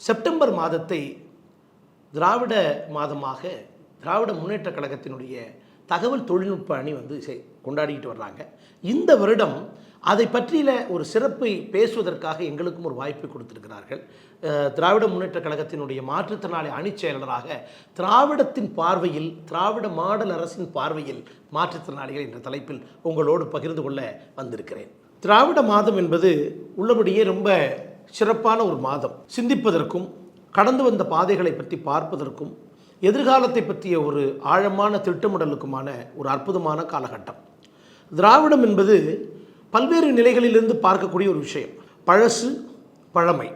September மாதத்தை திராவிட மாதமாக திராவிட முன்னேற்ற கழகத்தினுடைய தகவல் தொழில்நுட்ப அணி வந்து கொண்டாடிக்கிட்டு வர்றாங்க. இந்த வருடம் அதை பற்றியில் ஒரு சிறப்பை பேசுவதற்காக எங்களுக்கும் ஒரு வாய்ப்பை கொடுத்திருக்கிறார்கள். திராவிட முன்னேற்றக் கழகத்தினுடைய மாற்றுத்திறனாளி அணிச் செயலராக திராவிடத்தின் பார்வையில் திராவிட மாடல் அரசின் பார்வையில் மாற்றுத்திறனாளிகள் என்ற தலைப்பில் உங்களோடு பகிர்ந்து கொள்ள வந்திருக்கிறேன். திராவிட மாதம் என்பது உள்ளபடியே ரொம்ப சிறப்பான ஒரு மாதம். சிந்திப்பதற்கும் கடந்து வந்த பாதைகளை பற்றி பார்ப்பதற்கும் எதிர்காலத்தை பற்றிய ஒரு ஆழமான திட்டமிடலுக்குமான ஒரு அற்புதமான காலகட்டம். திராவிடம் என்பது பல்வேறு நிலைகளிலிருந்து பார்க்கக்கூடிய ஒரு விஷயம். பழசு பழமை.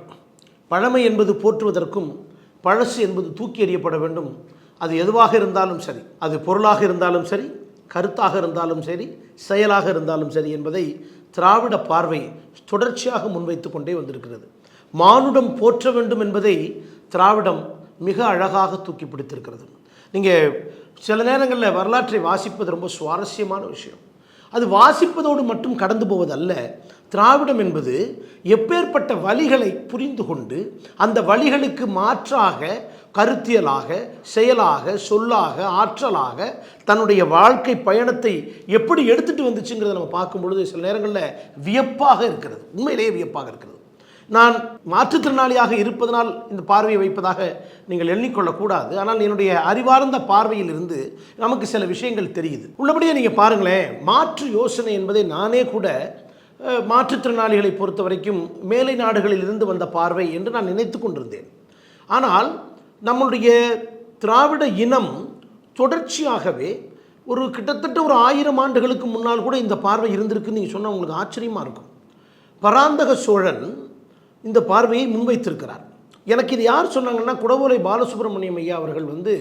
பழமை என்பது போற்றுவதற்கும் பழசு என்பது தூக்கி எறியப்பட வேண்டும். அது எதுவாக இருந்தாலும் சரி அது பொருளாக இருந்தாலும் சரி கருத்தாக இருந்தாலும் சரி செயலாக இருந்தாலும் சரி என்பதை திராவிட பார்வை தொடர்ச்சியாக முன்வைத்து கொண்டே வந்திருக்கிறது. மானுடம் போற்ற வேண்டும் என்பதை திராவிடம் மிக அழகாக தூக்கி பிடித்திருக்கிறது. நீங்கள் சில நேரங்களில் வரலாற்றை வாசிப்பது ரொம்ப சுவாரஸ்யமான விஷயம். அது வாசிப்பதோடு மட்டும் கடந்து போவதல்ல திராவிடம் என்பது எப்பேற்பட்ட வழிகளை புரிந்து கொண்டு அந்த வழிகளுக்கு மாற்றாக கருத்தியலாக செயலாக சொல்லாக ஆற்றலாக தன்னுடைய வாழ்க்கை பயணத்தை எப்படி எடுத்துட்டு வந்துச்சுங்கிறத நம்ம பார்க்கும் பொழுது சில நேரங்களில் வியப்பாக இருக்கிறது. உண்மையிலேயே வியப்பாக இருக்கிறது. நான் மாற்றுத்திறனாளியாக இருப்பதனால் இந்த பார்வையை வைப்பதாக நீங்கள் எண்ணிக்கொள்ளக்கூடாது. ஆனால் என்னுடைய அறிவார்ந்த பார்வையில் இருந்து நமக்கு சில விஷயங்கள் தெரியுது. உள்ளபடியே நீங்கள் பாருங்களேன் மாற்று யோசனை என்பதை நானே கூட மாற்றுத்திறனாளிகளை பொறுத்த வரைக்கும் மேலை நாடுகளில் இருந்து வந்த பார்வை என்று நான் நினைத்து கொண்டிருந்தேன். ஆனால் நம்மளுடைய திராவிட இனம் தொடர்ச்சியாகவே ஒரு கிட்டத்தட்ட ஒரு ஆயிரம் ஆண்டுகளுக்கு முன்னால் கூட இந்த பார்வை இருந்திருக்குன்னு நீங்கள் சொன்னால் உங்களுக்கு ஆச்சரியமாக இருக்கும். பராந்தக சோழன் இந்த பார்வையை முன்வைத்திருக்கிறார். எனக்கு இது யார் சொன்னாங்கன்னா குடவோலை பாலசுப்ரமணியம் ஐயா அவர்கள் வந்து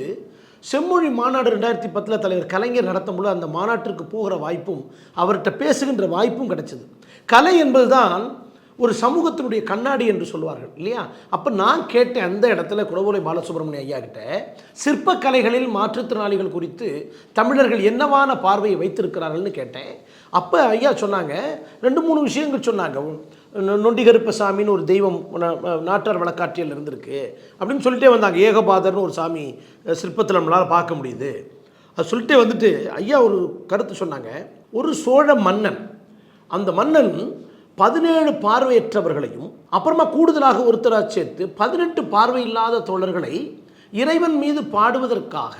செம்மொழி மாநாடு ரெண்டாயிரத்தி பத்தில் தலைவர் கலைஞர் நடத்தும் அந்த மாநாட்டிற்கு போகிற வாய்ப்பும் அவர்கிட்ட பேசுகின்ற வாய்ப்பும் கிடைச்சது. கலை என்பதுதான் ஒரு சமூகத்தினுடைய கண்ணாடி என்று சொல்லுவார்கள் இல்லையா? அப்போ நான் கேட்டேன் அந்த இடத்துல குடவோலை பாலசுப்ரமணிய ஐயா கிட்ட சிற்பக்கலைகளில் மாற்றுத்திறனாளிகள் குறித்து தமிழர்கள் என்னவான பார்வையை வைத்திருக்கிறார்கள்னு கேட்டேன். அப்போ ஐயா சொன்னாங்க ரெண்டு மூணு விஷயங்கள் சொன்னாங்க. நொண்டிகருப்ப நொண்டி ஒரு தெய்வம் நாட்டார் வழக்காட்சியில் இருந்திருக்கு அப்படின்னு சொல்லிட்டே வந்தாங்க. ஏகபாதர்னு ஒரு சாமி சிற்பத்தில் நம்மளால் பார்க்க முடியுது. அது சொல்லிட்டே வந்துட்டு ஐயா ஒரு கருத்து சொன்னாங்க. ஒரு சோழ மன்னன் அந்த மன்னன் பதினேழு பார்வையற்றவர்களையும் அப்புறமா கூடுதலாக ஒருத்தராக சேர்த்து பதினெட்டு பார்வை இல்லாத தோழர்களை இறைவன் மீது பாடுவதற்காக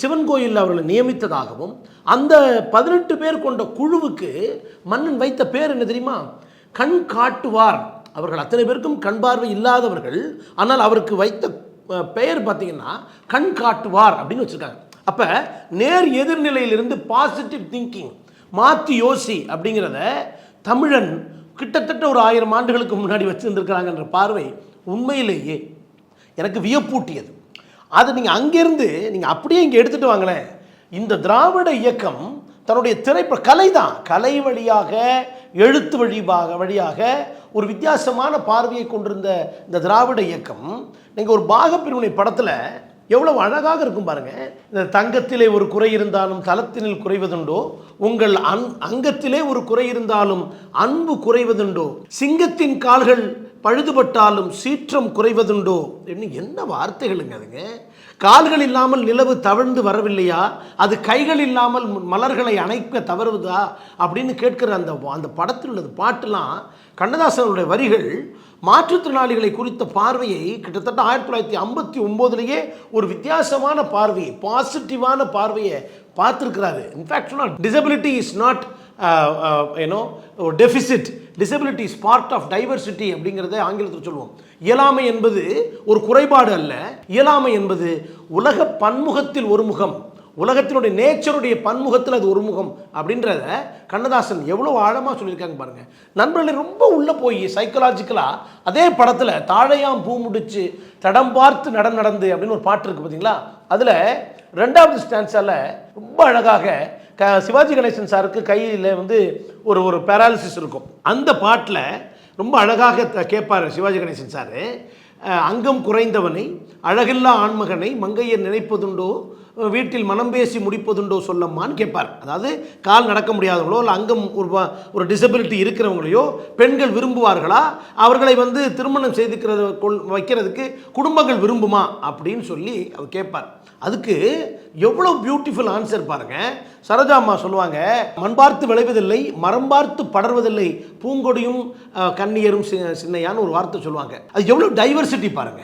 சிவன் கோயிலில் அவர்களை நியமித்ததாகவும் அந்த பதினெட்டு பேர் கொண்ட குழுவுக்கு மன்னன் வைத்த பேர் என்ன தெரியுமா? கண் காட்டுவார். அவர்கள் அத்தனை பேருக்கும் கண் பார்வை இல்லாதவர்கள் ஆனால் அவருக்கு வைத்த பெயர் பார்த்தீங்கன்னா கண் காட்டுவார் அப்படின்னு வச்சுருக்காங்க. அப்போ நேர் எதிர்நிலையிலிருந்து பாசிட்டிவ் திங்கிங் மாற்றி யோசி அப்படிங்கிறத தமிழன் கிட்டத்தட்ட ஒரு ஆயிரம் ஆண்டுகளுக்கு முன்னாடி வச்சுருந்துருக்கிறாங்கன்ற பார்வை உண்மையிலேயே எனக்கு வியப்பூட்டியது. அது நீங்கள் அங்கேருந்து நீங்கள் அப்படியே இங்கே எடுத்துகிட்டு வாங்களேன். இந்த திராவிட இயக்கம் தன்னுடைய திரைப்பட கலை தான் கலை வழியாக எழுத்து வழிபாக வழியாக ஒரு வித்தியாசமான பார்வையை கொண்டிருந்த இந்த திராவிட இயக்கம் நீங்கள் ஒரு பாகப்பிரிவினை படத்தில் எவ்வளவு அழகாக இருக்கும் பாருங்க. இந்த தங்கத்திலே ஒரு குறை இருந்தாலும் தளத்தினில் குறைவதுண்டோ? உங்கள் அன் அங்கத்திலே ஒரு குறை இருந்தாலும் அன்பு குறைவதுண்டோ? சிங்கத்தின் கால்கள் பழுதுபட்டாலும் சீற்றம் குறைவதுண்டோ? என்ன வார்த்தைகளுங்க அதுங்க? கால்கள் இல்லாமல் நிலவு தவழ்ந்து வரவில்லையா? அது கைகள் இல்லாமல் மலர்களை அணைக்க தவறுவதா அப்படின்னு கேட்கிற அந்த அந்த படத்தில் உள்ளது பாட்டுலாம் கண்ணதாசனுடைய வரிகள் மாற்றுத்திறனாளிகளை குறித்த பார்வையை கிட்டத்தட்ட ஆயிரத்தி தொள்ளாயிரத்தி ஐம்பத்தி ஒம்போதுலேயே ஒரு வித்தியாசமான பார்வையை பாசிட்டிவான பார்வையை பார்த்துருக்கிறாரு. In fact disability is not an deficit disabilities part of diversity அப்படிங்கிறத ஆங்கிலத்தில் சொல்லுவோம். இயலாமை என்பது ஒரு குறைபாடு அல்ல. இயலாமை என்பது உலக பன்முகத்தில் ஒரு முகம். உலகத்தினுடைய நேச்சருடைய பன்முகத்தில் அது ஒரு முகம் அப்படின்றத கண்ணதாசன் எவ்வளோ ஆழமாக சொல்லியிருக்காங்க பாருங்கள் நண்பர்களே ரொம்ப உள்ளே போய் சைக்கலாஜிக்கலாக அதே படத்தில் தாழையாம் பூ முடிச்சு தடம் பார்த்து நடம் நடந்து அப்படின்னு ஒரு பாட்டு இருக்குது பார்த்தீங்களா அதில் ரெண்டாவது ஸ்டான்ஸால் ரொம்ப அழகாக க சிவாஜி கணேசன் சாருக்கு கையில் வந்து ஒரு ஒரு பேராலிசிஸ் இருக்கும். அந்த பாட்டில் ரொம்ப அழகாக கேட்பார் சிவாஜி கணேசன் சார். அங்கம் குறைந்தவனை அழகில்லா ஆண்மகனை மங்கையர் நினைப்பதுண்டோ வீட்டில் மனம் பேசி முடிப்பதுண்டோ சொல்லம்மான்னு கேட்பார். அதாவது கால் நடக்க முடியாதவங்களோ இல்லை அங்கம் ஒரு ஒரு டிசபிலிட்டி இருக்கிறவங்களையோ பெண்கள் விரும்புவார்களா? அவர்களை வந்து திருமணம் செய்துக்கிறது கொள் வைக்கிறதுக்கு குடும்பங்கள் விரும்புமா? அப்படின்னு சொல்லி அவர் கேட்பார். அதுக்கு எவ்வளோ பியூட்டிஃபுல் ஆன்சர் பாருங்க. சரோஜா அம்மா சொல்லுவாங்க மண் பார்த்து விளைவதில்லை மரம் பார்த்து படர்வதில்லை பூங்கொடியும் கண்ணியரும் சி- சின்னையான்னு ஒரு வார்த்தை சொல்லுவாங்க. அது எவ்வளோ டைவர்சிட்டி பாருங்க.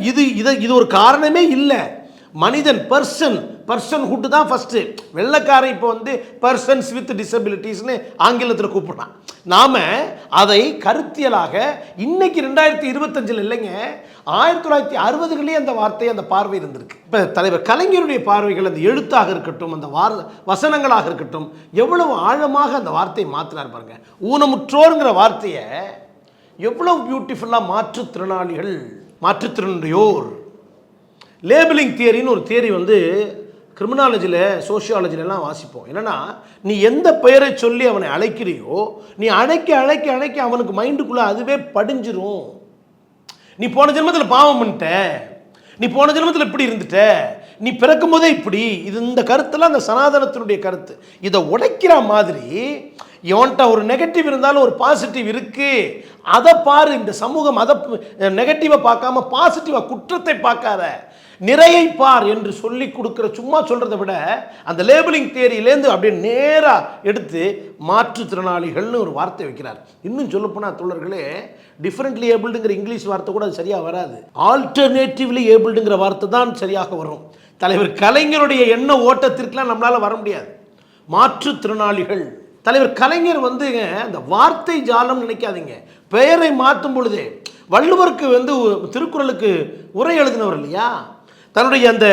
இது இதை இது ஒரு காரணமே இல்லை. மனிதன் பர்சன் பர்சன்ஹுட் தான் ஃபஸ்ட்டு வெள்ளக்காரன் இப்போ வந்து பர்சன்ஸ் வித் டிசபிலிட்டிஸ்னு ஆங்கிலத்தில் கூப்பிடுறான். நாம் அதை கருத்தியலாக இன்னைக்கு ரெண்டாயிரத்தி இருபத்தஞ்சில் இல்லைங்க ஆயிரத்தி தொள்ளாயிரத்தி அறுபதுகளே அந்த வார்த்தை அந்த பார்வை இருந்திருக்கு. இப்போ தலைவர் கலைஞருடைய பார்வைகள் அந்த எழுத்தாக இருக்கட்டும் அந்த வார வசனங்களாக இருக்கட்டும் எவ்வளவு ஆழமாக அந்த வார்த்தையை மாற்றினார் பாருங்க. ஊனமுற்றோருங்கிற வார்த்தையை எவ்வளவு பியூட்டிஃபுல்லாக மாற்றுத்திறனாளிகள் மாற்றுத்திறனுடையோர் லேபிளிங் தியரின்னு ஒரு தியரி வந்து கிரிமினாலஜியில் சோஷியாலஜிலலாம் வாசிப்போம். என்னன்னா நீ எந்த பெயரை சொல்லி அவனை அழைக்கிறியோ நீ அழைக்க அழைக்க அழைக்க அவனுக்கு மைண்டுக்குள்ளே அதுவே படிஞ்சிரும். நீ போன ஜென்மத்தில் பாவம் பண்ணிட்ட. நீ போன ஜென்மத்தில் இப்படி இருந்துட்ட. நீ பிறக்கும் போதே இப்படி. இது இந்த கருத்தெல்லாம் அந்த சனாதனத்தினுடைய கருத்து. இதை உடைக்கிற மாதிரி இவன்கிட்ட ஒரு நெகட்டிவ் இருந்தாலும் ஒரு பாசிட்டிவ் இருக்குது அதை பாரு இந்த சமூகம் அதை நெகட்டிவை பார்க்காம பாசிட்டிவாக குற்றத்தை பார்க்காத. நிறையை பார் என்று சொல்லி கொடுக்குற சும்மா சொல்கிறத விட அந்த லேபிளிங் தேரியிலேருந்து அப்படியே நேராக எடுத்து மாற்றுத்திறனாளிகள்னு ஒரு வார்த்தை வைக்கிறார். இன்னும் சொல்லப்போனால் தோழர்களே டிஃப்ரெண்ட்லி ஏபிள்டுங்கிற இங்கிலீஷ் வார்த்தை கூட அது சரியாக வராது. ஆல்டர்னேட்டிவ்லி ஏபிள்டுங்கிற வார்த்தை தான் சரியாக வரும். தலைவர் கலைஞருடைய எண்ண ஓட்டத்திற்கெலாம் நம்மளால் வர முடியாது. மாற்றுத்திறனாளிகள் தலைவர் கலைஞர் வந்துங்க அந்த வார்த்தை ஜாலம் நினைக்காதீங்க. பெயரை மாற்றும் பொழுதே வள்ளுவருக்கு வந்து திருக்குறளுக்கு உரை எழுதினவர் இல்லையா? தன்னுடைய அந்த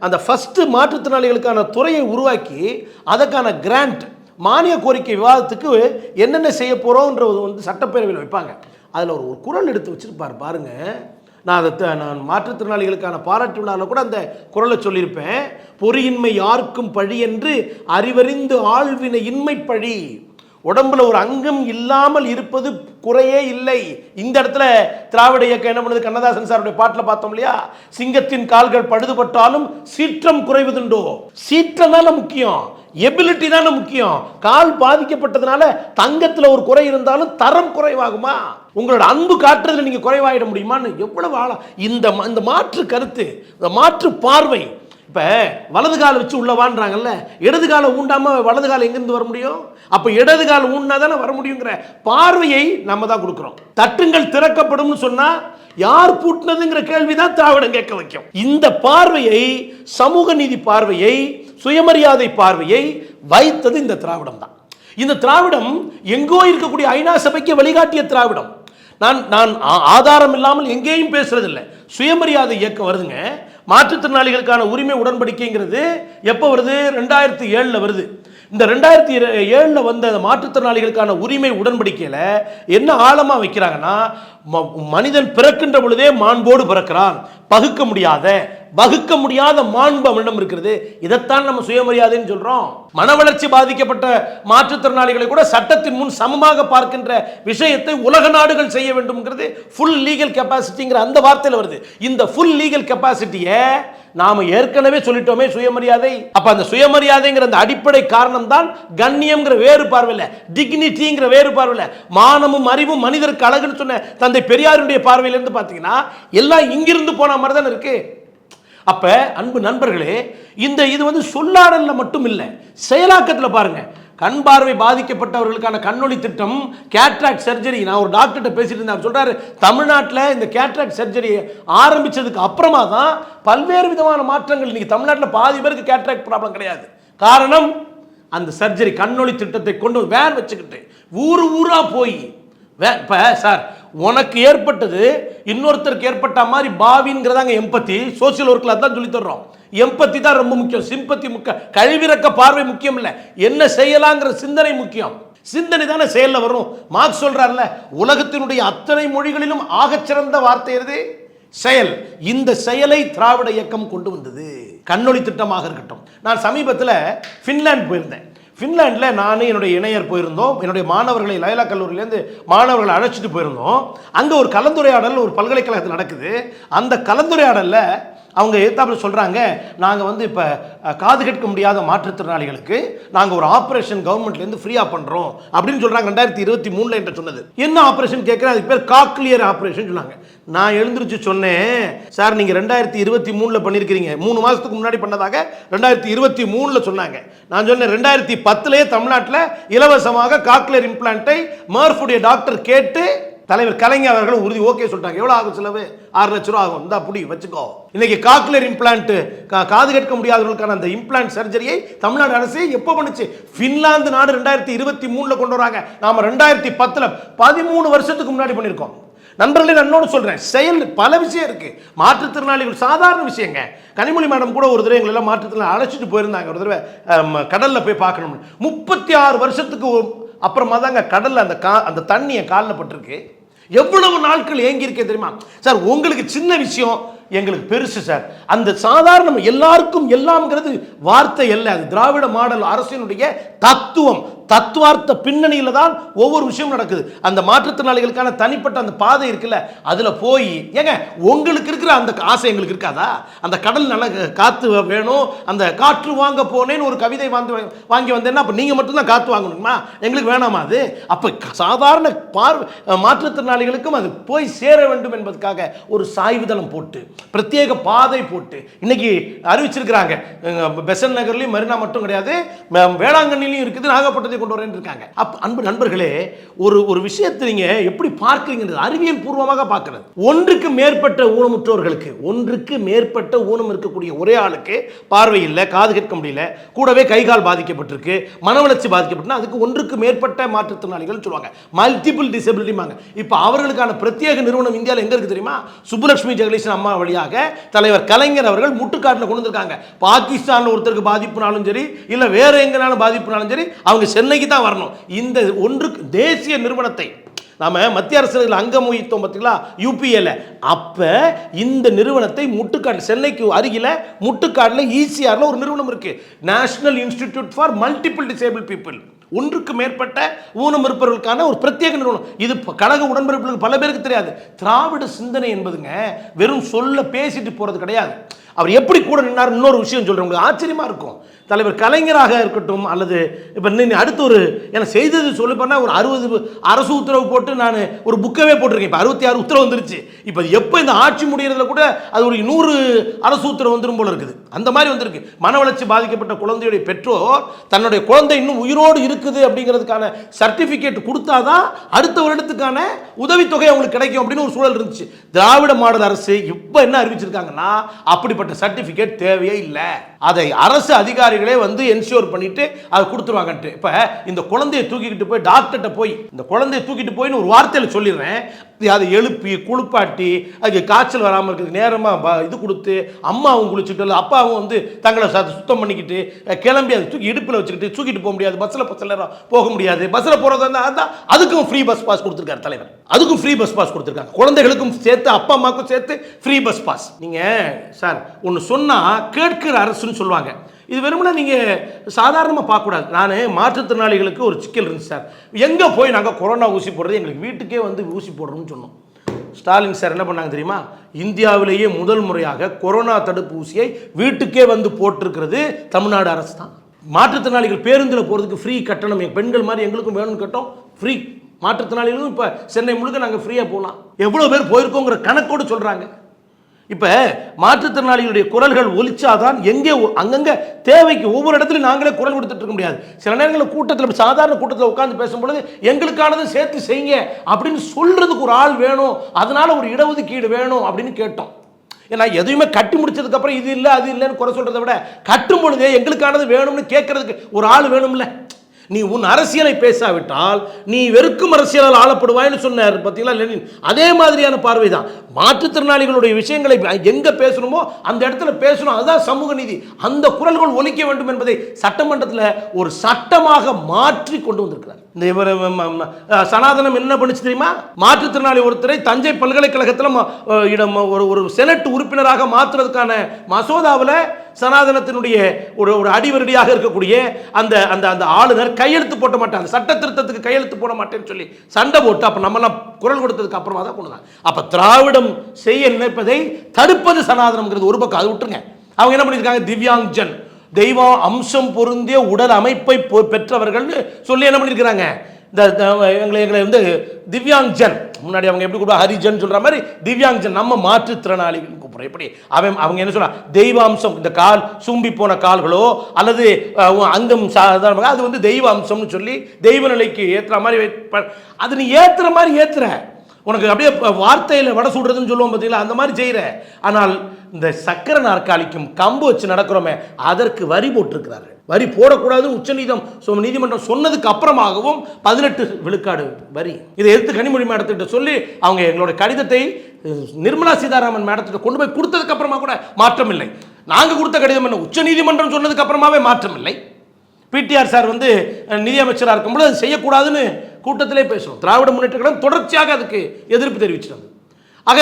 அந்த ஃபஸ்ட்டு மாற்றுத்திறனாளிகளுக்கான துறையை உருவாக்கி அதற்கான கிராண்ட் மானிய கோரிக்கை விவாதத்துக்கு என்னென்ன செய்ய போகிறோன்றது வந்து சட்டப்பேரவையில் வைப்பாங்க. அதில் ஒரு ஒரு குரல் எடுத்து வச்சுருப்பார் பாருங்கள் நான் அதை த- நான் மாற்றுத்திறனாளிகளுக்கான பாராட்டு விழாவில் கூட அந்த குரலை சொல்லியிருப்பேன். பொறியின்மை யாருக்கும் பழி என்று அறிவறிந்து ஆழ்வினை இன்மை பழி உடம்புல ஒரு அங்கம் இல்லாமல் இருப்பது குறையே இல்லை. இந்த இடத்துல திராவிட இயக்கம் என்ன பண்ணுது? கண்ணதாசன் சாருடைய பாட்டில் பார்த்தோம் இல்லையா? சிங்கத்தின் கால்கள் பழுதுபட்டாலும் சீற்றம் குறைவதுண்டோ? சீற்றம் தானே முக்கியம். எபிலிட்டி தானே முக்கியம். கால் பாதிக்கப்பட்டதுனால தங்கத்தில் ஒரு குறை இருந்தாலும் தரம் குறைவாகுமா? உங்களோட அன்பு காட்டுறதுல நீங்கள் குறைவாயிட முடியுமான்னு எவ்வளவு ஆழம் இந்த இந்த மாற்று கருத்து இந்த மாற்று பார்வை இப்போ வலது காலை வச்சு உள்ளே வான்றாங்கல்ல இடது காலை ஊண்டாம வலது கால் எங்கிருந்து வர முடியும்? அப்ப இடது கால் ஊன்னா தானே வர முடியுங்கிற பார்வையை நம்ம தான் கொடுக்குறோம். தட்டுங்கள் திறக்கப்படும்னு சொன்னா யார் பூட்டினதுங்கிற கேள்விதான் திராவிடம் கேட்க வைக்கும். இந்த பார்வையை சமூக நீதி பார்வையை சுயமரியாதை பார்வையை வைத்தது இந்த திராவிடம் தான். இந்த திராவிடம் எங்கோ இருக்கக்கூடிய ஐநா சபைக்கு வழிகாட்டிய திராவிடம். நான் நான் ஆ- ஆதாரம் இல்லாமல் எங்கேயும் பேசுறதில்லை. சுயமரியாதை இயக்கம் வருதுங்க. மாற்றுத்திறனாளிகளுக்கான உரிமை உடன்படிக்கைங்கிறது எப்போ வருது? ரெண்டாயிரத்தி ஏழில் வருது. இந்த ரெண்டாயிரத்தி ஏழில் வந்த அந்த மாற்றுத்திறனாளிகளுக்கான உரிமை உடன்படிக்கையில் என்ன ஆழமாக வைக்கிறாங்கன்னா ம- மனிதன் பிறக்கின்ற பொழுதே மாண்போடு பிறக்கிறான். பகுக்க முடியாத வகுக்க முடியாத மாண்பு அவனிடம் இருக்கிறது. இதைத்தான் நம்ம சுயமரியாதைன்னு சொல்றோம். மன வளர்ச்சி பாதிக்கப்பட்ட மாற்றுத்திறனாளிகளை கூட சட்டத்தின் முன் சமமாக பார்க்கின்ற விஷயத்தை உலக நாடுகள் செய்ய வேண்டும்ங்கிறது ஃபுல் லீகல் கெப்பாசிட்டிங்கிற அந்த வார்த்தையில் வருது. இந்த ஃபுல் லீகல் கெப்பாசிட்டியை நாம் ஏற்கனவே சொல்லிட்டோமே சுயமரியாதை. அப்ப அந்த சுயமரியாதைங்கிற அந்த அடிப்படை காரணம் தான் கண்ணியம்ங்கிற வேறு பார்வையில் டிக்னிட்டிங்கிற வேறு பார்வையில் மானமும் அறிவும் மனிதருக்கு அழகுன்னு சொன்ன தந்தை பெரியாருடைய பார்வையிலிருந்து பார்த்தீங்கன்னா எல்லாம் இங்கிருந்து போன மாதிரி தானே இருக்கு. அப்ப அன்பு நண்பர்களே இந்த இது வந்து சொல்லாடலில் மட்டும் இல்லை செயலாக்கத்தில் பாருங்கள் கண் பார்வை பாதிக்கப்பட்டவர்களுக்கான கண்ணொளி திட்டம் கேட்ராக்ட் சர்ஜரி நான் ஒரு டாக்டர்கிட்ட பேசிட்டு இருந்தேன். அவர் சொல்கிறார் தமிழ்நாட்டில் இந்த கேட்ராக்ட் சர்ஜரி ஆரம்பிச்சதுக்கு அப்புறமா தான் பல்வேறு விதமான மாற்றங்கள். இன்றைக்கி தமிழ்நாட்டில் பாதி பேருக்கு கேட்ராக்ட் ப்ராப்ளம் கிடையாது. காரணம் அந்த சர்ஜரி கண்ணொளி திட்டத்தை கொண்டு வேன் வச்சுக்கிட்டு ஊர் ஊராக போய் வே- இப்போ சார் உனக்கு ஏற்பட்டது இன்னொருத்தருக்கு ஏற்பட்ட மாதிரி பாவிங்கிறதாங்க எம்பத்தி சோசியல் ஒர்க்கில் அதான் சொல்லி தர்றோம். எம்பத்தி தான் ரொம்ப முக்கியம். சிம்பத்தி முக்கியம் கழிவிறக்க பார்வை முக்கியம் இல்லை. என்ன செய்யலாங்கிற சிந்தனை முக்கியம். சிந்தனை தானே செயலில் வரும். மார்க் சொல்கிறார்ல உலகத்தினுடைய அத்தனை மொழிகளிலும் ஆகச்சிறந்த வார்த்தை எது? செயல். இந்த செயலை திராவிட இயக்கம் கொண்டு வந்தது. கண்ணொளி திட்டமாக இருக்கட்டும். நான் சமீபத்தில் ஃபின்லாந்து போயிருந்தேன். ஃபின்லாண்டில் நான் என்னுடைய இணையர் போயிருந்தோம். என்னுடைய மாணவர்களை லயலா கல்லூரியிலேருந்து மாணவர்களை அழைச்சிட்டு போயிருந்தோம். அங்கே ஒரு கலந்துரையாடல் ஒரு பல்கலைக்கழகத்தில் நடக்குது. அந்த கலந்துரையாடலில் அவங்க எதிர்த்தாப்புல சொல்கிறாங்க நாங்கள் வந்து இப்போ காது கேட்க முடியாத மாற்றுத்திறனாளிகளுக்கு நாங்கள் ஒரு ஆப்ரேஷன் கவர்மெண்ட்லேருந்து ஃப்ரீயாக பண்ணுறோம் அப்படின்னு சொல்கிறாங்க ரெண்டாயிரத்தி இருபத்தி மூணில் என்று சொன்னது. என்ன ஆப்ரேஷன் கேட்குறேன் அதுக்கு பேர் காக்லியர் ஆப்ரேஷன் சொன்னாங்க. நான் எழுந்திருச்சு சொன்னேன் சார் நீங்கள் ரெண்டாயிரத்தி இருபத்தி மூணில் பண்ணியிருக்கிறீங்க மூணு மாதத்துக்கு முன்னாடி பண்ணதாக ரெண்டாயிரத்தி இருபத்தி மூணில் சொன்னாங்க. நான் சொன்னேன் ரெண்டாயிரத்தி பத்துலேயே தமிழ்நாட்டில் இலவசமாக காக்லியர் இம்ப்ளான்ட்டை மர்ஃபுடைய டாக்டர் கேட்டு தலைவர் கலைஞர் அவர்கள் உறுதி ஓகே சொல்லிட்டாங்க. எவ்வளோ ஆகும் செலவு? ஆறு லட்ச ரூபா ஆகும். இந்தா புடி வச்சுக்கோ. இன்னைக்கு காக்குலர் இம்ப்ளான்ட் காது கேட்க முடியாதவர்களுக்கான அந்த இம்ப்ளான்ட் சர்ஜரியை தமிழ்நாடு அரசு எப்போ பண்ணுச்சு? ஃபின்லாந்து நாடு ரெண்டாயிரத்தி இருபத்தி மூணில் கொண்டு வராங்க. நாம ரெண்டாயிரத்தி பத்தில் பதிமூணு வருஷத்துக்கு முன்னாடி பண்ணியிருக்கோம். நண்பர்களே நான் சொல்கிறேன் செயல் பல விஷயம் இருக்கு. மாற்றுத்திறனாளிகள் சாதாரண விஷயங்க. கனிமொழி மேடம் கூட ஒரு தடவை எங்களெல்லாம் மாற்றுத்திறனாளி அழைச்சிட்டு போயிருந்தாங்க. ஒரு தடவை கடலில் கடல்ல போய் பார்க்கணும் முப்பத்தி ஆறு வருஷத்துக்கு ஒரு- அப்புறமா தாங்க கடல்ல அந்த கா அந்த தண்ணியை காலில் பட்டிருக்கு. எவ்வளவு நாட்கள் ஏங்கி இருக்கே தெரியுமா? சார் உங்களுக்கு சின்ன விஷயம் எங்களுக்கு பெருசு சார். அந்த சாதாரண எல்லாருக்கும் எல்லாம்ங்கிறது வார்த்தை அல்ல. அது திராவிட மாடல் அரசினுடைய தத்துவம். தத்துவார்த்த பின்னணியில் தான் ஒவ்வொரு விஷயமும் நடக்குது. அந்த மாற்றுத்திறனாளிகளுக்கான தனிப்பட்ட அந்த பாதை இருக்குல்ல அதில் போய் ஏங்க உங்களுக்கு இருக்கிற அந்த ஆசை எங்களுக்கு இருக்காதா? அந்த கடல் நல்ல காற்று வேணும் அந்த காற்று வாங்க போனேன்னு ஒரு கவிதை வாங்கி வாங்கி வந்தேன்னா அப்போ நீங்கள் மட்டும்தான் காற்று வாங்கணுமா? எங்களுக்கு வேணாமா அது? அப்போ சாதாரண பார்வை மாற்றுத்திறனாளிகளுக்கும் அது போய் சேர வேண்டும் என்பதற்காக ஒரு சாய்வுதளம் போட்டு பிரத்யேக பாதை போட்டு இன்னைக்கு அறிவிச்சிருக்கிறாங்க. பெசன் பெசன்ட் நகர்லயும் மெரினா மட்டும் கிடையாது வேளாங்கண்ணிலையும் இருக்குது மாற்றத்தை கொண்டு வரேன்னு இருக்காங்க. அப்ப அன்பு நண்பர்களே ஒரு ஒரு விஷயத்தை நீங்கள் எப்படி பார்க்குறீங்கிறது அறிவியல் பூர்வமாக பார்க்குறது. ஒன்றுக்கு மேற்பட்ட ஊனமுற்றோர்களுக்கு ஒன்றுக்கு மேற்பட்ட ஊனம் இருக்கக்கூடிய ஒரே ஆளுக்கு பார்வை இல்லை காது கேட்க முடியல கூடவே கைகால் பாதிக்கப்பட்டிருக்கு மன வளர்ச்சி பாதிக்கப்பட்டுனா அதுக்கு ஒன்றுக்கு மேற்பட்ட மாற்றுத்திறனாளிகள் சொல்லுவாங்க. மல்டிபிள் டிசபிலிட்டிமாங்க இப்போ அவர்களுக்கான பிரத்யேக நிறுவனம் இந்தியாவில் எங்கே இருக்குது தெரியுமா? சுப்புலட்சுமி ஜெகதீசன் அம்மா வழியாக தலைவர் கலைஞர் அவர்கள் முட்டுக்காட்டில் கொண்டு வந்திருக்காங்க. பாகிஸ்தானில் ஒருத்தருக்கு பாதிப்புனாலும் சரி இல்லை வேறு எங்கனாலும் பாதிப்புனாலும் சரி அவங்க சென்னைக்கு தான் வரணும். இந்த ஒன்றுக்கு தேசிய நிறுவனத்தை நாம மத்திய அரசில் அங்கம் வகித்தோம் பார்த்தீங்களா யூபிஏல அப்ப இந்த நிறுவனத்தை முட்டுக்காடு சென்னைக்கு அருகில முட்டுக்காடில் ஈசிஆர்ல ஒரு நிறுவனம் இருக்கு. National institute for multiple disable people ஒன்றுக்கு மேற்பட்ட ஊனம் இருப்பவர்களுக்கான ஒரு பிரத்யேக நிறுவனம். இது கழக உடன்பிறப்புகளுக்கு பல பேருக்கு தெரியாது. திராவிட சிந்தனை என்பதுங்க வெறும் சொல்ல பேசிட்டு போறது கிடையாது. அவர் எப்படி கூட நின்னார்? இன்னொரு விஷயம் சொல்றேன். உங்களுக்கு ஆச்சரியமா இருக்கும். தலைவர் கலைஞராக இருக்கட்டும் அல்லது இப்போ நீ அடுத்து ஒரு எனக்கு செய்தது சொல்லி ஒரு அறுபது அரசு உத்தரவு போட்டு நான் ஒரு புக்கவே போட்டிருக்கேன். இப்போ அறுபத்தி ஆறு உத்தரவு வந்துருச்சு. இப்போ எப்போ இந்த ஆட்சி முடிகிறதுல கூட அது ஒரு நூறு அரசு உத்தரவு வந்துடும் போல இருக்குது. அந்த மாதிரி வந்திருக்கு. மன வளர்ச்சி பாதிக்கப்பட்ட குழந்தையுடைய பெற்றோர் தன்னுடைய குழந்தை இன்னும் உயிரோடு இருக்குது அப்படிங்கிறதுக்கான சர்டிஃபிகேட் கொடுத்தாதான் அடுத்த வருடத்துக்கான உதவித்தொகை அவங்களுக்கு கிடைக்கும் அப்படின்னு ஒரு சூழல் இருந்துச்சு. திராவிட மாடல் அரசு இப்போ என்ன அறிவிச்சிருக்காங்கன்னா அப்படிப்பட்ட சர்டிஃபிகேட் தேவையே இல்லை. அதை அரசு அதிகாரி அதிகாரிகளே வந்து என்ஷூர் பண்ணிட்டு அதை கொடுத்துருவாங்கன்ட்டு. இப்போ இந்த குழந்தையை தூக்கிக்கிட்டு போய் டாக்டர்கிட்ட போய் இந்த குழந்தையை தூக்கிட்டு போயின்னு ஒரு வார்த்தையில் சொல்லிடுறேன். அதை எழுப்பி குளிப்பாட்டி அதுக்கு காய்ச்சல் வராமல் இருக்கிறது நேரமாக இது கொடுத்து அம்மாவும் குளிச்சுட்டு இல்லை அப்பாவும் வந்து தங்களை ச- சுத்தம் பண்ணிக்கிட்டு கிளம்பி அதை தூக்கி இடுப்பில் வச்சுக்கிட்டு தூக்கிட்டு போக முடியாது. பஸ்ஸில் பஸ்ஸில் போக முடியாது. பஸ்ஸில் போகிறதா இருந்தால் அதான் அதுக்கும் ஃப்ரீ பஸ் பாஸ் கொடுத்துருக்காரு தலைவர். அதுக்கும் ஃப்ரீ பஸ் பாஸ் கொடுத்துருக்காங்க. குழந்தைகளுக்கும் சேர்த்து அப்பா அம்மாவுக்கும் சேர்த்து ஃப்ரீ பஸ் பாஸ் நீங்கள் சார் ஒன்று சொன்னால் கேட்கிற அரசுன்னு சொல்லுவாங்க. இது வெறுமனே நீங்கள் சாதாரணமாக பார்க்கக்கூடாது. நான் மாற்றுத்திறனாளிகளுக்கு ஒரு சிக்கல் இருந்துச்சு சார். எங்கே போய் நாங்கள் கொரோனா ஊசி போடுறது? எங்களுக்கு வீட்டுக்கே வந்து ஊசி போடுறோம்னு சொன்னோம். ஸ்டாலின் சார் என்ன பண்ணாங்க தெரியுமா? இந்தியாவிலேயே முதல் முறையாக கொரோனா தடுப்பு ஊசியை வீட்டுக்கே வந்து போட்டிருக்கிறது தமிழ்நாடு அரசு தான். மாற்றுத்திறனாளிகள் பேருந்தில் போகிறதுக்கு ஃப்ரீ கட்டணம். எங்கள் பெண்கள் மாதிரி எங்களுக்கும் வேணும்னு கட்டோம். ஃப்ரீ மாற்றுத்திறனாளிகளும் இப்போ சென்னை முழுக்க நாங்கள் ஃப்ரீயாக போகலாம் எவ்வளோ பேர் போயிருக்கோங்கிற கணக்கோடு சொல்கிறாங்க இப்போ மாற்றுத்திறனாளிகளுடைய குரல்கள் ஒலிச்சாதான் எங்கே அங்கங்கே தேவைக்கு ஒவ்வொரு இடத்துலையும் நாங்களே குரல் கொடுத்துட்டு இருக்க முடியாது. சில நேரங்களில் கூட்டத்தில் சாதாரண கூட்டத்தில் உட்காந்து பேசும்பொழுது எங்களுக்கானது சேர்த்து செய்யுங்க அப்படின்னு சொல்கிறதுக்கு ஒரு ஆள் வேணும். அதனால் ஒரு இடஒதுக்கீடு வேணும் அப்படின்னு கேட்டோம். ஏன்னா எதையுமே கட்டி முடிச்சதுக்கப்புறம் இது இல்லை அது இல்லைன்னு குறை சொல்கிறத விட கட்டும் பொழுதே எங்களுக்கானது வேணும்னு கேட்கறதுக்கு ஒரு ஆள் வேணும்ல. நீ உன் அரசியலை பேசாவிட்டால் நீ வெறுக்கும் அரசியலால் ஆளப்படுவாய்னு சொன்னார். பார்த்தீங்களா லெனின்? அதே மாதிரியான பார்வை தான் மாற்றுத்திறனாளிகளுடைய விஷயங்களை எங்கே பேசணுமோ அந்த இடத்துல பேசணும். அதுதான் சமூக நீதி. அந்த குரல்கள் ஒலிக்க வேண்டும் என்பதை சட்டமன்றத்தில் ஒரு சட்டமாக மாற்றி கொண்டு வந்திருக்கிறார். இந்த இவர் சனாதனம் என்ன பண்ணுச்சு தெரியுமா? மாற்றுத்திறனாளி ஒருத்தரை தஞ்சை பல்கலைக்கழகத்தில் இடம் ஒரு ஒரு செனட் உறுப்பினராக மாற்றுறதுக்கான மசோதாவில் சனாதனத்தினுடைய ஒரு ஒரு அடிவரடியாக இருக்கக்கூடிய அந்த அந்த அந்த ஆளுநர் கையெழுத்து போட்ட மாட்டாங்க சட்ட திருத்தத்துக்கு கையெழுத்து போட மாட்டேன்னு சொல்லி சண்டை போட்டு அப்போ நம்மலாம் குரல் கொடுத்ததுக்கு அப்புறமா தான் கொண்டு அப்போ திராவிடம் செய்ய நினைப்பதை தடுப்பது சனாதனம்ங்கிறது ஒரு பக்கம். அது விட்டுருங்க. அவங்க என்ன பண்ணியிருக்காங்க திவ்யாங்ஜன் தெய்வம் அம்சம் பொருந்திய உடல் அமைப்பை பொ- பெற்றவர்கள்னு சொல்லி என்ன பண்ணியிருக்கிறாங்க? இந்த எங்களை எங்களை வந்து திவ்யாங்ஜன் முன்னாடி அவங்க எப்படி கூப்பிடுவா ஹரிஜன் சொல்ற மாதிரி திவ்யாங்ஜன் நம்ம மாற்றுத்திறனாளிகள் கூப்பிடுறோம். எப்படி? அவன் அவங்க என்ன சொல்கிறான் தெய்வாம்சம் இந்த கால் சூம்பி போன கால்களோ அல்லது அங்கம் சாதாரணமாக அது வந்து தெய்வ அம்சம்னு சொல்லி தெய்வ நிலைக்கு ஏற்றுற மாதிரி அது நீ ஏற்றுற மாதிரி ஏற்றுற உனக்கு அப்படியே வார்த்தையில் வடை சுடுறதுன்னு சொல்லுவோம் பார்த்தீங்களா? அந்த மாதிரி செய்கிற ஆனால் இந்த சக்கர நாற்காலிக்கும் கம்பு வச்சு நடக்கிறோமே அதற்கு வரி போட்டிருக்கிறார்கள். வரி போடக்கூடாதுன்னு உச்சநீதம் நீதிமன்றம் சொன்னதுக்கு அப்புறமாகவும் பதினெட்டு விழுக்காடு வரி. இதை எடுத்து கனிமொழி மேடத்திட்ட சொல்லி அவங்க எங்களோட கடிதத்தை நிர்மலா சீதாராமன் மேடத்திட்ட கொண்டு போய் கொடுத்ததுக்கு அப்புறமா கூட மாற்றம் இல்லை நாங்கள் கொடுத்த கடிதம் என்ன? உச்சநீதிமன்றம் சொன்னதுக்கு அப்புறமாவே மாற்றம் இல்லை பிடிஆர் சார் வந்து நிதியமைச்சராக இருக்கும்போது அது செய்யக்கூடாதுன்னு கூட்டத்திலே பேசணும் திராவிட முன்னேற்ற கழகம் தொடர்ச்சியாக அதுக்கு எதிர்ப்பு தெரிவிச்சிருந்தது. ஆக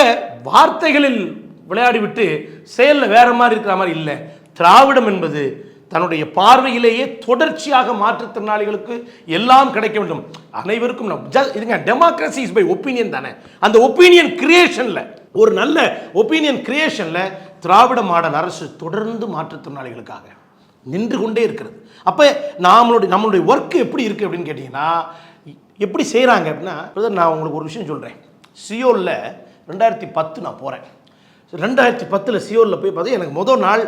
வார்த்தைகளில் விளையாடி விட்டு செயலில் வேற மாதிரி இருக்கிற மாதிரி இல்லை. திராவிடம் என்பது தன்னுடைய பார்வையிலேயே தொடர்ச்சியாக மாற்றுத்திறனாளிகளுக்கு எல்லாம் கிடைக்க வேண்டும். அனைவருக்கும் நம் இதுங்க டெமோக்ரஸி இஸ் பை ஒப்பீனியன் தானே. அந்த ஒப்பீனியன் கிரியேஷனில் ஒரு நல்ல ஒப்பீனியன் கிரியேஷனில் திராவிட மாடல் அரசு தொடர்ந்து மாற்றுத்திறனாளிகளுக்காக நின்று கொண்டே இருக்கிறது. அப்போ நம்மளுடைய நம்மளுடைய ஒர்க் எப்படி இருக்குது அப்படின்னு கேட்டிங்கன்னா எப்படி செய்கிறாங்க அப்படின்னா பிரதர் நான் உங்களுக்கு ஒரு விஷயம் சொல்கிறேன் சியோலில் ரெண்டாயிரத்தி பத்து நான் போகிறேன் ரெண்டாயிரத்தி பத்தில் சியோலில் போய் பார்த்தா எனக்கு முதல் நாள்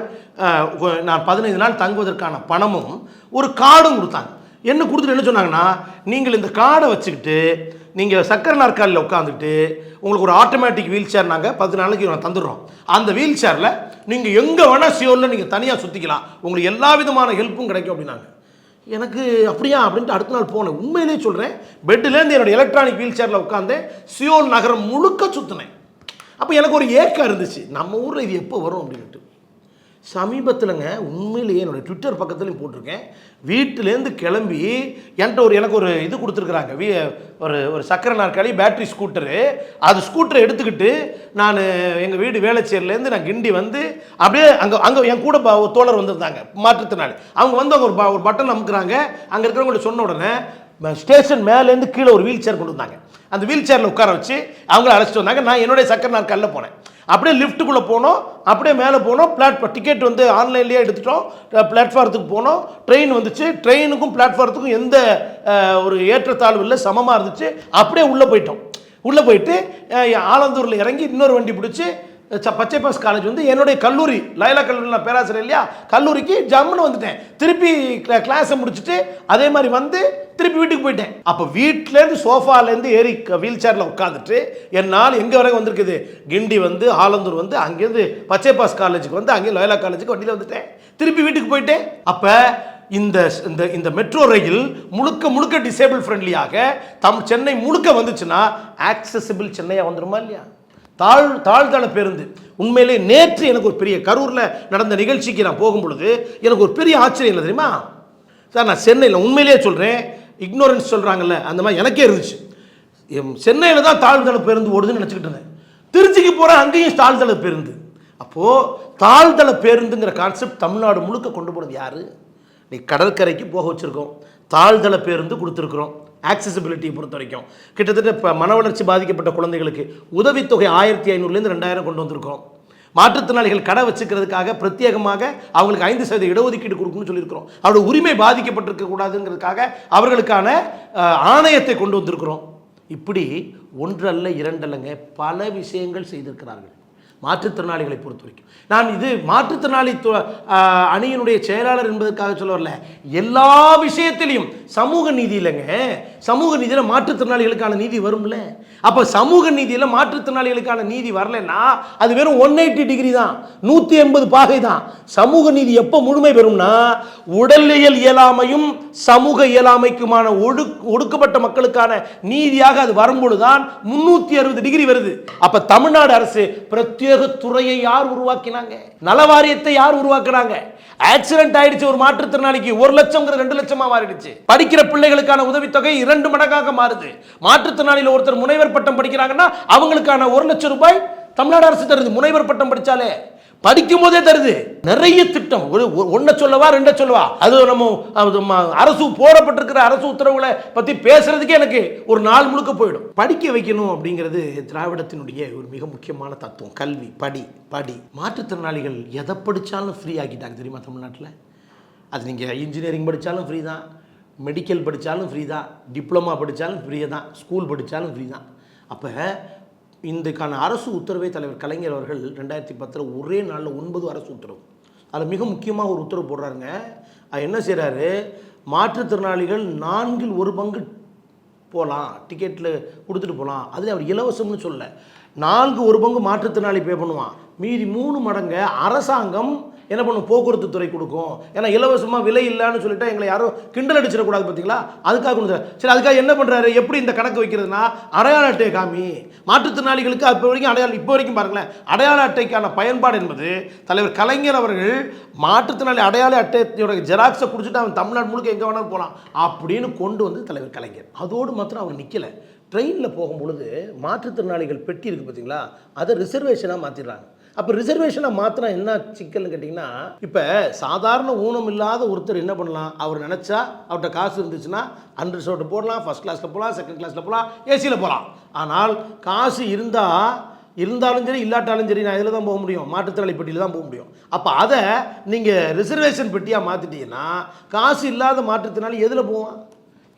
நான் பதினைந்து நாள் தங்குவதற்கான பணமும் ஒரு கார்டும் கொடுத்தாங்க. என்ன கொடுத்துட்டு என்ன சொன்னாங்கன்னா நீங்கள் இந்த கார்டை வச்சுக்கிட்டு நீங்கள் சக்கர நாற்காலியில் உட்காந்துட்டு உங்களுக்கு ஒரு ஆட்டோமேட்டிக் வீல் சேர் நாங்கள் பத்து நாளைக்கு நான் தந்துடுறோம். அந்த வீல் சேரில் நீங்கள் எங்கே வேணால் சியோலில் நீங்கள் தனியாக சுற்றிக்கலாம் உங்களுக்கு எல்லா விதமான ஹெல்ப்பும் கிடைக்கும் அப்படின்னாங்க. எனக்கு அப்படியா அப்படின்ட்டு அடுத்த நாள் போனேன். உண்மையிலேயே சொல்கிறேன் பெட்டிலேருந்து என்னோடய எலக்ட்ரானிக் வீல் சேரில் உட்காந்து சியோல் நகரம் முழுக்க சுற்றினேன் அப்போ எனக்கு ஒரு ஏக்கம் இருந்துச்சு நம்ம ஊரில் இது எப்போ வரும் அப்படின்ட்டு. சமீபத்தில்ங்க உண்மையிலேயே என்னோடய ட்விட்டர் பக்கத்துலையும் போட்டிருக்கேன். வீட்டிலேருந்து கிளம்பி என்கிட்ட ஒரு எனக்கு ஒரு இது கொடுத்துருக்குறாங்க. வீ ஒரு ஒரு சக்கர நாற்காலி பேட்டரி ஸ்கூட்டரு அது ஸ்கூட்டரை எடுத்துக்கிட்டு நான் எங்கள் வீடு வேளச்சேரிலேருந்து நான் கிண்டி வந்து அப்படியே அங்கே அங்கே என் கூட ஒரு தோழர் வந்திருந்தாங்க மாற்றுத்திறனாளி. அவங்க வந்து அவங்க ஒரு ப- ஒரு பட்டன் அமுக்குறாங்க. அங்கே இருக்கிறவங்கள்ட்ட சொன்ன உடனே ஸ்டேஷன் மேலேருந்து கீழே ஒரு வீல் சேர் கொண்டு வந்தாங்க. அந்த வீல் சேரில் உட்கார வச்சு அவங்கள அழைச்சிட்டு வந்தாங்க. நான் என்னுடைய சக்கர நாற்காலில் போனேன். அப்படியே லிஃப்ட்டுக்குள்ளே போனோம். அப்படியே மேலே போனோம். பிளாட் டிக்கெட் வந்து ஆன்லைன்லேயே எடுத்துட்டோம். பிளாட்ஃபாரத்துக்கு போனோம். ட்ரெயின் வந்துச்சு. ட்ரெயினுக்கும் பிளாட்ஃபாரத்துக்கும் எந்த ஒரு ஏற்றத்தாழ்வு இல்லை. சமமாக இருந்துச்சு. அப்படியே உள்ளே போயிட்டோம். உள்ளே போயிட்டு ஆலந்தூரில் இறங்கி இன்னொரு வண்டி பிடிச்சி பச்சை பாஸ் காலேஜ் வந்து என்னுடைய கல்லூரி லைலா கல்லூரி நான் பேராசிரியர் இல்லையா? கல்லூரிக்கு ஜம்முன்னு வந்துட்டேன். திருப்பி கிளாஸை முடிச்சுட்டு அதே மாதிரி வந்து திருப்பி வீட்டுக்கு போயிட்டேன். அப்போ வீட்டிலேருந்து சோஃபாலேருந்து ஏறி வீல் சேரில் உட்காந்துட்டு என்னால் எங்கே வரைக்கும் வந்திருக்குது? கிண்டி வந்து ஆலந்தூர் வந்து அங்கேருந்து பச்சை பாஸ் காலேஜுக்கு வந்து அங்கே லோயலா காலேஜுக்கு வண்டியில் வந்துட்டேன். திருப்பி வீட்டுக்கு போயிட்டேன். அப்போ இந்த இந்த இந்த மெட்ரோ ரயில் முழுக்க முழுக்க டிசேபிள் ஃப்ரெண்ட்லியாக தம் சென்னை முழுக்க வந்துச்சுன்னா ஆக்சசிபிள் சென்னையாக வந்துருமா இல்லையா? தாழ் தாழ்தள பேருந்து. உண்மையிலே நேற்று எனக்கு ஒரு பெரிய கரூரில் நடந்த நிகழ்ச்சிக்கு நான் போகும் பொழுது எனக்கு ஒரு பெரிய ஆச்சரியம் இல்லை தெரியுமா? சார் நான் சென்னையில் உண்மையிலேயே சொல்கிறேன் இக்னோரன்ஸ் சொல்கிறாங்கல்ல அந்த மாதிரி எனக்கே இருந்துச்சு. சென்னையில் தான் தாழ்தள பேருந்து ஓடுதுன்னு நினச்சிக்கிட்டு இருந்தேன். திருச்சிக்கு போகிறேன் அங்கேயும் தாழ்தள பேருந்து. அப்போது தாழ்தள பேருந்துங்கிற கான்செப்ட் தமிழ்நாடு முழுக்க கொண்டு போனது யார்? நீ கடற்கரைக்கு போக வச்சுருக்கோம். தாழ்தள பேருந்து கொடுத்துருக்குறோம். ஆக்சசிபிலிட்டியை பொறுத்த வரைக்கும் கிட்டத்தட்ட இப்போ மன வளர்ச்சி பாதிக்கப்பட்ட குழந்தைகளுக்கு உதவித்தொகை ஆயிரத்தி ஐநூறுலேருந்து ரெண்டாயிரம் கொண்டு வந்திருக்கோம் மாற்றுத்திறனாளிகள் கடை வச்சுக்கிறதுக்காக பிரத்யேகமாக அவங்களுக்கு ஐந்து சதவீத இடஒதுக்கீடு கொடுக்கணும்னு சொல்லியிருக்கிறோம். அவரோட உரிமை பாதிக்கப்பட்டிருக்க கூடாதுங்கிறதுக்காக அவர்களுக்கான ஆணையத்தை கொண்டு வந்திருக்கிறோம். இப்படி ஒன்றல்ல இரண்டல்லங்க பல விஷயங்கள் செய்திருக்கிறார்கள். மாற்றுத்திறனாளிகளை பொறுத்த வரைக்கும். நான் இது மாற்றுத்திறனாளி அணியினுடைய செயலாளர் என்பதற்காக சொல்ல வரல. எல்லா விஷயத்திலையும் சமூக நீதி இல்லைங்க. சமூக நீதியில் மாற்றுத்திறனாளிகளுக்கான நீதி வரும்ல. அப்போ சமூக நீதியில் மாற்றுத்திறனாளிகளுக்கான நீதி வரலைன்னா அது வெறும் ஒன் எயிட்டி டிகிரி தான். நூற்றி எண்பது பாகை தான். சமூக நீதி எப்போ முழுமை பெறும்னா உடலியல் இயலாமையும் சமூக இயலாமைக்குமான ஒடு ஒடுக்கப்பட்ட மக்களுக்கான நீதியாக அது வரும்பொழுதுதான் முன்னூற்றி அறுபது டிகிரி வருது. அப்ப தமிழ்நாடு அரசு பிரத்யேக துறையை யார் உருவாக்கினாங்க? நலவாரியத்தை யார் உருவாக்குனாங்க? ஆக்சிடென்ட் ஆயிடுச்சு ஒரு மாற்றுத்திறனாளிக்கு ஒரு லட்சம்ங்கிற ரெண்டு லட்சமா மாறிடுச்சு. படிக்கிற பிள்ளைகளுக்கான உதவித்தொகை இரண்டு மடங்காக மாறுது. மாற்றுத்திறனாளியில் ஒருத்தர் முனைவர் பட்டம் படிக்கிறாங்கன்னா அவங்களுக்கான ஒரு லட்சம் ரூபாய் தமிழ்நாடு அரசு தருது. முனைவர் பட்டம் படிச்சாலே படிக்கும் போதே தருது. நிறைய திட்டம். ஒரு ஒன்றை சொல்லவா ரெண்டை சொல்லவா? அது நம்ம அது அரசு போடப்பட்டிருக்கிற அரசு உத்தரவுகளை பற்றி பேசுறதுக்கே எனக்கு ஒரு நாள் முழுக்க போயிடும். படிக்க வைக்கணும் அப்படிங்கிறது திராவிடத்தினுடைய ஒரு மிக முக்கியமான தத்துவம். கல்வி படி படி. மாற்றுத்திறனாளிகள் எதை படித்தாலும் ஃப்ரீ ஆக்கிட்டாங்க தெரியுமா தமிழ்நாட்டில்? அது நீங்கள் இன்ஜினியரிங் படித்தாலும் ஃப்ரீ தான். மெடிக்கல் படித்தாலும் ஃப்ரீ தான். டிப்ளமா படித்தாலும் ஃப்ரீ தான். ஸ்கூல் படித்தாலும் ஃப்ரீ தான். அப்போ இதுக்கான அரசு உத்தரவை தலைவர் கலைஞர் அவர்கள் ரெண்டாயிரத்தி பத்தில் ஒரே நாளில் ஒன்பது அரசு உத்தரவு. அதில் மிக முக்கியமாக ஒரு உத்தரவு போடுறாருங்க. அது என்ன செய்கிறாரு மாற்றுத்திறனாளிகள் நான்கில் ஒரு பங்கு போகலாம் டிக்கெட்டில் கொடுத்துட்டு போகலாம் அதில் அவர் இலவசம்னு சொல்ல நான்கு ஒரு பங்கு மாற்றுத்திறனாளி பே பண்ணுவான். மீதி மூணு மடங்கு அரசாங்கம் என்ன பண்ணும்? போக்குவரத்து துறை கொடுக்கும். ஏன்னா இலவசமாக விலை இல்லைன்னு சொல்லிட்டு எங்களை யாரும் கிண்டல் அடிச்சிடக்கூடாது பார்த்தீங்களா? அதுக்காக கொண்டு சரி அதுக்காக என்ன பண்ணுறாரு எப்படி இந்த கணக்கு வைக்கிறதுனா அடையாள அட்டை காமி. மாற்றுத்திறனாளிகளுக்கு இப்போ வரைக்கும் அடையாளம் இப்போ வரைக்கும் பாருங்களேன். அடையாள அட்டைக்கான பயன்பாடு என்பது தலைவர் கலைஞர் அவர்கள் மாற்றுத்திறனாளி அடையாள அட்டையோட ஜெராக்ஸை குடிச்சிட்டு அவன் தமிழ்நாடு முழுக்க எங்கே வேணாலும் போகலாம் அப்படின்னு கொண்டு வந்து தலைவர் கலைஞர். அதோடு மாத்திரம் அவர் நிற்கலை ட்ரெயினில் போகும்பொழுது மாற்றுத்திறனாளிகள் பெட்டி இருக்குது பார்த்தீங்களா? அதை ரிசர்வேஷனாக மாற்றிடுறாங்க அப்போ ரிசர்வேஷனை மாத்திரம் என்ன சிக்கல்னு கேட்டிங்கன்னா இப்போ சாதாரண ஊனம் இல்லாத ஒருத்தர் என்ன பண்ணலாம்? அவர் நினச்சா அவர்கிட்ட காசு இருந்துச்சுன்னா அன்ரிசர்வ்டு போடலாம் ஃபஸ்ட் கிளாஸில் போகலாம் செகண்ட் கிளாஸில் போகலாம் ஏசியில் போகலாம். ஆனால் காசு இருந்தால் இருந்தாலும் சரி இல்லாட்டாலும் சரி நான் இதில் தான் போக முடியும். மாற்றுத்திறனாளி பெட்டியில் தான் போக முடியும். அப்போ அதை நீங்கள் ரிசர்வேஷன் பெட்டியாக மாற்றிட்டீங்கன்னா காசு இல்லாத மாற்றுத்திறனாளி எதில் போவான்?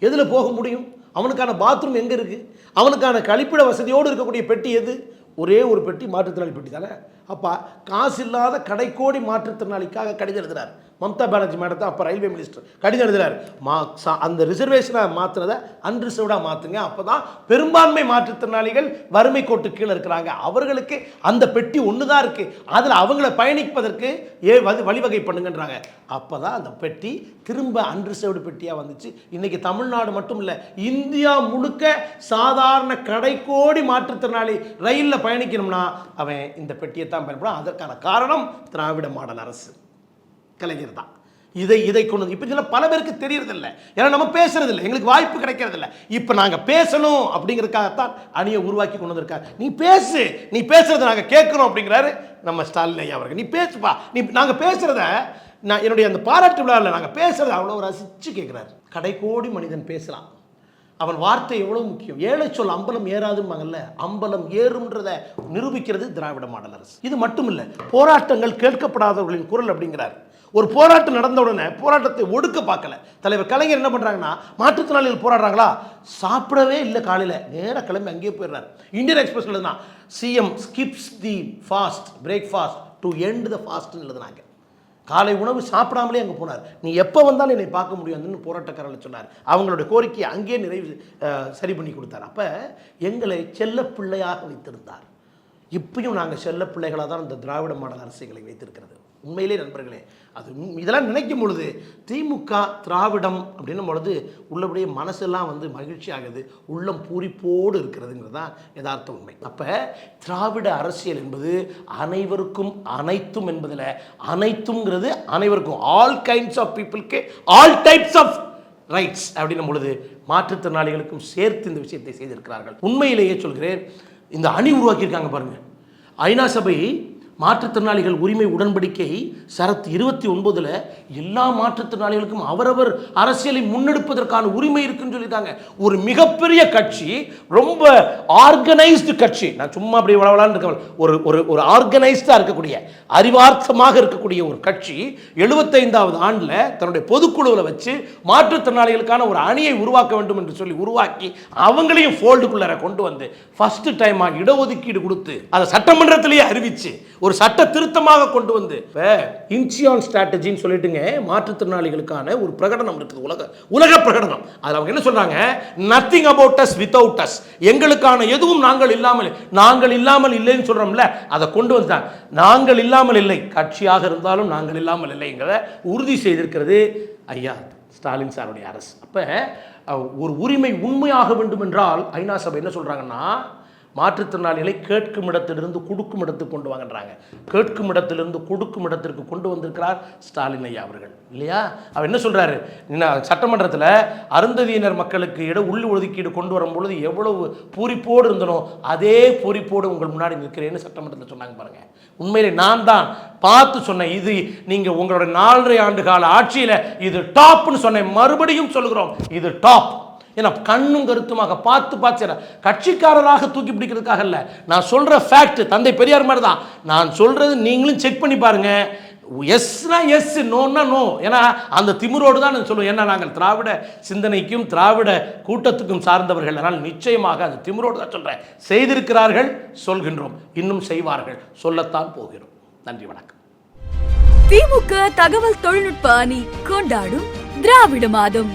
எதில் போக முடியும்? அவனுக்கான பாத்ரூம் எங்கே இருக்குது அவனுக்கான கழிப்பிட வசதியோடு இருக்கக்கூடிய பெட்டி எது? ஒரே ஒரு பெட்டி மாற்றுத்திறனாளி பெட்டி தானே? அப்போ காசு இல்லாத கடைக்கோடி மாற்றுத்திறனாளிக்காக கடிதம் எழுதுறார். மம்தா பானர்ஜி மேடம் அப்போ ரயில்வே மினிஸ்டர் கடிதம் எழுதுறாரு. மா சா- அந்த ரிசர்வேஷனை மாற்றுறதை அன்ரிசர்வ்டாக மாற்றுங்க அப்போ தான் பெரும்பான்மை மாற்றுத்திறனாளிகள் வறுமை கோட்டு கீழே இருக்கிறாங்க. அவர்களுக்கு அந்த பெட்டி ஒன்று தான் இருக்குது அதில் அவங்கள பயணிப்பதற்கு ஏ வந்து வழிவகை பண்ணுங்கன்றாங்க. அப்போ தான் அந்த பெட்டி திரும்ப அன்ரிசர்வ்டு பெட்டியாக வந்துச்சு. இன்றைக்கி தமிழ்நாடு மட்டும் இல்லை இந்தியா முழுக்க சாதாரண கடைக்கோடி மாற்றுத்திறனாளி ரயிலில் பயணிக்கணும்னா அவன் இந்த பெட்டியை தான் பயன்படும் அதற்கான காரணம் திராவிட மாடல் அரசு. கலைஞர் தான். இதை இதை கொண்டு வந்து இப்போ இதெல்லாம் பல பேருக்கு தெரியறதில்ல. ஏன்னா நம்ம பேசுறதில்ல. எங்களுக்கு வாய்ப்பு கிடைக்கிறதில்ல. இப்போ நாங்கள் பேசணும் அப்படிங்கிறதுக்காகத்தான் அணியை உருவாக்கி கொண்டு வந்திருக்காரு. நீ பேசு. நீ பேசுறதை நாங்கள் கேட்குறோம் அப்படிங்கிறாரு நம்ம ஸ்டாலின் ஐயா அவர்கள். நீ பேசுப்பா. நீ நாங்கள் பேசுறத நான் என்னுடைய அந்த பாராட்டு விழாவில் நாங்கள் பேசுறத அவ்வளோ ரசித்து கேட்குறாரு கடைக்கோடி மனிதன் பேசலாம். அவன் வார்த்தை எவ்வளவு முக்கியம்? ஏழை சொல் அம்பலம் ஏறாதும்பாங்கல்ல? அம்பலம் ஏறும்ன்றத நிரூபிக்கிறது திராவிட மாடல் அரசு. இது மட்டும் இல்லை போராட்டங்கள் கேட்கப்படாதவர்களின் குரல் அப்படிங்கிறார். ஒரு போராட்டம் நடந்த உடனே போராட்டத்தை ஒடுக்க பார்க்கல. தலைவர் கலைஞர் என்ன பண்ணுறாங்கன்னா மாற்றுத்திறனாளிகள் போராடுறாங்களா? சாப்பிடவே இல்லை காலையில். நேராக கிளம்பி அங்கேயே போயிடுறாரு. இந்தியன் எக்ஸ்பிரஸ் எழுதுனா CM skips the fast breakfast to end the ஃபாஸ்ட்னு எழுதுனாங்க. காலை உணவு சாப்பிடாமலே அங்கே போனார். நீ எப்போ வந்தாலும் என்னை பார்க்க முடியாதுன்னு போராட்டக்காரர்கள் சொன்னார். அவங்களுடைய கோரிக்கையை அங்கேயே நிறைவு சரி பண்ணி கொடுத்தார். அப்போ எங்களை செல்ல பிள்ளையாக வைத்திருந்தார். இப்பயும் நாங்கள் செல்ல பிள்ளைகளாக தான் இந்த திராவிட மாடல் அரசுகளை வைத்திருக்கிறது. உண்மையிலே நண்பர்களே அது உண்- இதெல்லாம் நினைக்கும் பொழுது திமுக திராவிடம் அப்படின்னும் பொழுது உள்ளபடியே மனசெல்லாம் வந்து மகிழ்ச்சி ஆகுது உள்ளம் பூரிப்போடு இருக்கிறதுங்கிறது தான் யதார்த்த உண்மை. அப்போ திராவிட அரசியல் என்பது அனைவருக்கும் அனைத்தும் என்பதில் அனைத்துங்கிறது அனைவருக்கும் ஆல் கைண்ட்ஸ் ஆஃப் பீப்புளுக்கு ஆல் டைப்ஸ் ஆஃப் ரைட்ஸ் அப்படின்னும் பொழுது மாற்றுத்திறனாளிகளுக்கும் சேர்த்து இந்த விஷயத்தை செய்திருக்கிறார்கள். உண்மையிலேயே சொல்கிறேன் இந்த அணி உருவாக்கியிருக்காங்க பாருங்கள் ஐநா சபை மாற்றுத்திறனாளிகள் உரிமை உடன்படிக்கை சரத் இருபத்தி ஒன்பதுல எல்லா மாற்றுத்திறனாளிகளுக்கும் அவரவர் அரசியலை முன்னெடுப்பதற்கான உரிமை இருக்குன்னு சொல்லியிருக்காங்க ஒரு மிகப்பெரிய கட்சி ரொம்ப ஆர்கனைஸ்டு கட்சி. நான் சும்மா அப்படி வளவலான்னு இருக்க ஒரு ஒரு ஒரு ஆர்கனைஸ்டாக இருக்கக்கூடிய அறிவார்த்தமாக இருக்கக்கூடிய ஒரு கட்சி எழுபத்தைந்தாவது ஆண்டில் தன்னுடைய பொதுக்குழுவில் வச்சு மாற்றுத்திறனாளிகளுக்கான ஒரு அணியை உருவாக்க வேண்டும் என்று சொல்லி உருவாக்கி அவங்களையும் ஃபோல்டுக்குள்ளார கொண்டு வந்து ஃபர்ஸ்ட் டைமாக இடஒதுக்கீடு கொடுத்து அதை சட்டமன்றத்திலேயே அறிவிச்சு ஒரு ஒரு சட்ட திருத்தமாக கொண்டு வந்து இப்போ இன்சியான் ஸ்ட்ராட்டஜின்னு சொல்லிட்டுங்க மாற்றுத்திறனாளிகளுக்கான ஒரு பிரகடனம் இருக்குது உலக உலக பிரகடனம். அதில் அவங்க என்ன சொல்றாங்க? Nothing about us without us எங்களுக்கான எதுவும் நாங்கள் இல்லாமல் நாங்கள் இல்லாமல் இல்லைன்னு சொல்றோம்ல அதை கொண்டு வந்தாங்க நாங்கள் இல்லாமல் இல்லை. கட்சியாக இருந்தாலும் நாங்கள் இல்லாமல் இல்லைங்கிறத உறுதி செய்திருக்கிறது ஐயா ஸ்டாலின் சாருடைய அரசு. அப்போ ஒரு உரிமை உண்மையாக வேண்டும் என்றால் ஐநா சபை என்ன சொல்றாங்கன்னா மாற்றுத்திறனாளிகளை கேட்கும் இடத்திலிருந்து கொடுக்கும் இடத்துக்கு கொண்டு வாங்கன்றாங்க. கேட்கும் இடத்திலிருந்து கொடுக்கும் இடத்திற்கு கொண்டு வந்திருக்கிறார் ஸ்டாலின் ஐயா அவர்கள். இல்லையா? அவர் என்ன சொல்கிறாரு இன்னும் சட்டமன்றத்தில் அருந்ததியினர் மக்களுக்கு இட உள் ஒதுக்கீடு கொண்டு வரும் பொழுது எவ்வளவு பூரிப்போடு இருந்தனோ அதே பூரிப்போடு உங்கள் முன்னாடி நிற்கிறேன்னு சட்டமன்றத்தில் சொன்னாங்க பாருங்கள் உண்மையிலே நான் தான் பார்த்து சொன்னேன் இது நீங்கள் உங்களோட நாலரை ஆண்டு கால ஆட்சியில் இது டாப்னு சொன்னேன். மறுபடியும் சொல்கிறோம் இது டாப் ஏன்னா கண்ணும் கருத்துமாக பார்த்து பார்த்து கட்சிக்காரராக தூக்கி பிடிக்கிறதுக்காக இல்லை நான் சொல்ற ஃபேக்ட் தந்தை பெரியார் மாதிரி தான். நான் சொல்றது நீங்களும் செக் பண்ணி பாருங்க. எஸ்னா எஸ் நோன்னா நோ ஏன்னா அந்த திமிரோடு தான் நான் சொல்லுவேன். ஏன்னா நாங்கள் திராவிட சிந்தனைக்கும் திராவிட கூட்டத்துக்கும் சார்ந்தவர்கள். அதனால் நிச்சயமாக அந்த திமிரோடு தான் சொல்கிறேன் செய்திருக்கிறார்கள் சொல்கின்றோம். இன்னும் செய்வார்கள். சொல்லத்தான் போகிறோம். நன்றி வணக்கம். திமுக தகவல் தொழில்நுட்ப அணி கொண்டாடும் திராவிட மாதம்.